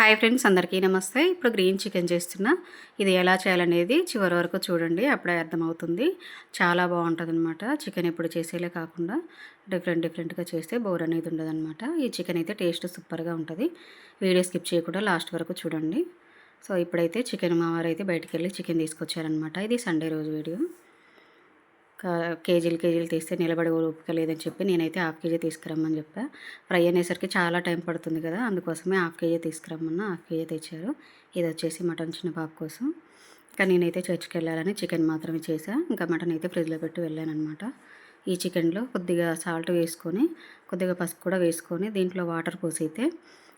Hi friends అందరికీ నమస్తే. ఇప్పుడు గ్రీన్ చికెన్ చేస్తున్నా. ఇది ఎలా చేయాలనేది చివరి వరకు చూడండి అప్పుడే అర్థమవుతుంది. చాలా బాగుంటుంది అనమాట చికెన్ ఎప్పుడు చేసేలే కాకుండా డిఫరెంట్ డిఫరెంట్గా చేస్తే బోర్ అనేది ఉండదన్నమాట. ఈ చికెన్ అయితే టేస్ట్ సూపర్గా ఉంటుంది. వీడియో స్కిప్ చేయకుండా లాస్ట్ వరకు చూడండి. సో ఇప్పుడైతే చికెన్ మావారు అయితే బయటికి వెళ్ళి చికెన్ తీసుకొచ్చారనమాట ఇది సండే రోజు వీడియో. కేజీలు కేజీలు తీస్తే నిలబడి ఓపిక లేదని చెప్పి నేనైతే హాఫ్ కేజీ తీసుకురమ్మని చెప్పా. ఫ్రై అనేసరికి చాలా టైం పడుతుంది కదా అందుకోసమే హాఫ్ కేజీ తీసుకురమ్మన్నా హాఫ్ కేజీ తెచ్చారు. ఇది వచ్చేసి మటన్ చిన్న పాప కోసం. ఇంకా నేనైతే చర్చ్కి వెళ్ళాలని చికెన్ మాత్రమే చేశాను ఇంకా మటన్ అయితే ఫ్రిడ్జ్లో పెట్టి వెళ్ళాను అనమాట ఈ చికెన్లో కొద్దిగా సాల్ట్ వేసుకొని కొద్దిగా పసుపు కూడా వేసుకొని దీంట్లో వాటర్ పోసి అయితే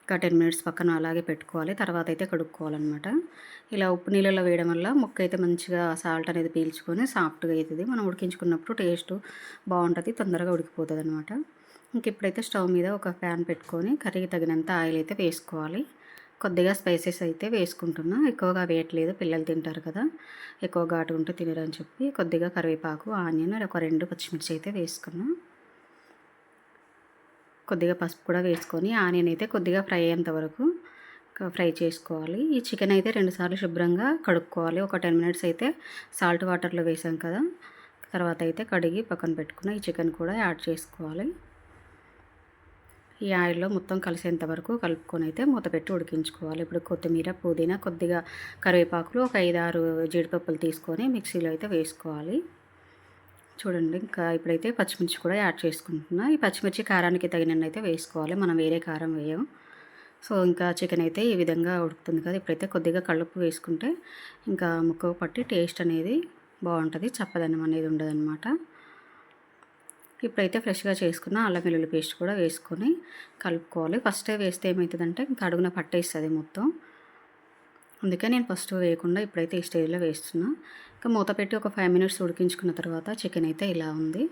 ఒక టెన్ మినిట్స్ పక్కన అలాగే పెట్టుకోవాలి. తర్వాత అయితే కడుక్కోవాలన్నమాట. ఇలా ఉప్పు నీళ్ళలో వేయడం వల్ల ముక్క అయితే మంచిగా సాల్ట్ అనేది పీల్చుకొని సాఫ్ట్గా అవుతుంది మనం ఉడికించుకున్నప్పుడు టేస్ట్ బాగుంటుంది తొందరగా ఉడికిపోతుంది అనమాట ఇంక ఇప్పుడైతే స్టవ్ మీద ఒక ప్యాన్ పెట్టుకొని కర్రీకి తగినంత ఆయిల్ అయితే వేసుకోవాలి. కొద్దిగా స్పైసెస్ అయితే వేసుకుంటున్నా. ఎక్కువగా వేయట్లేదు. పిల్లలు తింటారు కదా. ఎక్కువ ఘాటు ఉంటే తినరని చెప్పి కొద్దిగా కరివేపాకు ఆనియన్ ఒక రెండు పచ్చిమిర్చి అయితే వేసుకున్నాను కొద్దిగా పసుపు కూడా వేసుకొని ఆనియన్ అయితే కొద్దిగా ఫ్రై అయ్యేంత వరకు ఫ్రై చేసుకోవాలి. ఈ చికెన్ అయితే రెండుసార్లు శుభ్రంగా కడుక్కోవాలి. ఒక టెన్ మినిట్స్ అయితే సాల్ట్ వాటర్లో వేసాం కదా తర్వాత అయితే కడిగి పక్కన పెట్టుకున్న ఈ చికెన్ కూడా యాడ్ చేసుకోవాలి. ఈ ఆయిల్లో మొత్తం కలిసేంత వరకు కలుపుకొని అయితే మూత పెట్టి ఉడికించుకోవాలి. ఇప్పుడు కొత్తిమీర పుదీనా కొద్దిగా కరివేపాకులు ఒక ఐదు ఆరు జీడిపప్పులు తీసుకొని మిక్సీలో అయితే వేసుకోవాలి. చూడండి ఇంకా ఇప్పుడైతే పచ్చిమిర్చి కూడా యాడ్ చేసుకుంటున్నా. ఈ పచ్చిమిర్చి కారానికి తగినట్టు అయితే వేసుకోవాలి మనం వేరే కారం వేయం. సో ఇంకా చికెన్ అయితే ఈ విధంగా ఉడుకుతుంది కదా ఇప్పుడైతే కొద్దిగా కలుపు వేసుకుంటే ఇంకా ముక్క పట్టి టేస్ట్ అనేది బాగుంటుంది చప్పదనం అనేది ఉండదన్నమాట. ఇప్పుడైతే ఫ్రెష్గా చేసుకున్న అల్లం వెల్లుల్లి పేస్ట్ కూడా వేసుకొని కలుపుకోవాలి. ఫస్టే వేస్తే ఏమవుతుందంటే ఇంకా అడుగున పట్టేస్తుంది మొత్తం. అందుకే నేను ఫస్ట్ వేయకుండా ఇప్పుడైతే ఈ స్టేజ్లో వేస్తున్నా. ఇంకా మూత పెట్టి ఒక ఫైవ్ మినిట్స్ ఉడికించుకున్న తర్వాత చికెన్ అయితే ఇలా ఉంది.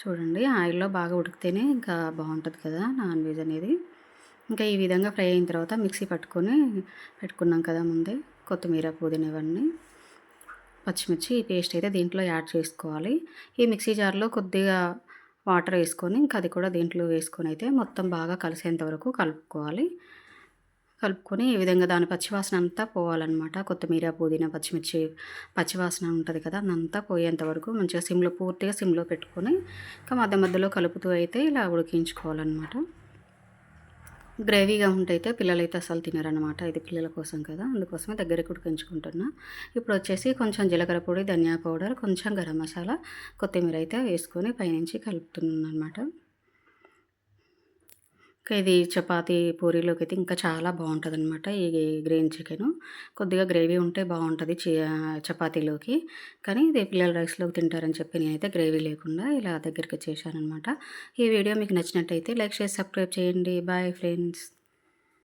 చూడండి ఆయిల్లో బాగా ఉడికితేనే ఇంకా బాగుంటుంది కదా నాన్ వెజ్ అనేది. ఇంకా ఈ విధంగా ఫ్రై అయిన తర్వాత మిక్సీ పట్టుకొని పెట్టుకున్నాం కదా ముందే కొత్తిమీర పుదీనా ఇవన్నీ. పచ్చిమిర్చి ఈ పేస్ట్ అయితే దీంట్లో యాడ్ చేసుకోవాలి. ఈ మిక్సీ జార్లో కొద్దిగా వాటర్ వేసుకొని ఇంకా అది కూడా దీంట్లో వేసుకొని అయితే మొత్తం బాగా కలిసేంత వరకు కలుపుకోవాలి. కలుపుకొని ఈ విధంగా దాని పచ్చివాసన అంతా పోవాలన్నమాట. కొత్తిమీర పుదీనా పచ్చిమిర్చి పచ్చివాసన ఉంటుంది కదా అదంతా పోయేంత వరకు మంచిగా సిమ్లో పూర్తిగా సిమ్లో పెట్టుకొని ఇంకా మధ్య మధ్యలో కలుపుతూ అయితే ఇలా ఉడికించుకోవాలన్నమాట. గ్రేవీగా ఉంటైతే పిల్లలైతే అసలు తినరనమాట ఇది పిల్లల కోసం కదా అందుకోసమే దగ్గరికి ఉడికించుకుంటున్నా. ఇప్పుడు వచ్చేసి కొంచెం జీలకర్ర పొడి ధనియా పౌడర్ కొంచెం గరం మసాలా కొత్తిమీర అయితే వేసుకొని పైనుంచి కలుపుతున్నాను అనమాట ఇది చపాతీ పూరీలోకి అయితే ఇంకా చాలా బాగుంటుంది అనమాట ఈ గ్రీన్ చికెన్. కొద్దిగా గ్రేవీ ఉంటే బాగుంటుంది చపాతీలోకి. కానీ ఇది పిల్లల రైస్లోకి తింటారని చెప్పి నేనైతే గ్రేవీ లేకుండా ఇలా దగ్గరికి చేశానమాట అనమాట ఈ వీడియో మీకు నచ్చినట్టయితే లైక్ చేసి సబ్స్క్రైబ్ చేయండి. Bye friends.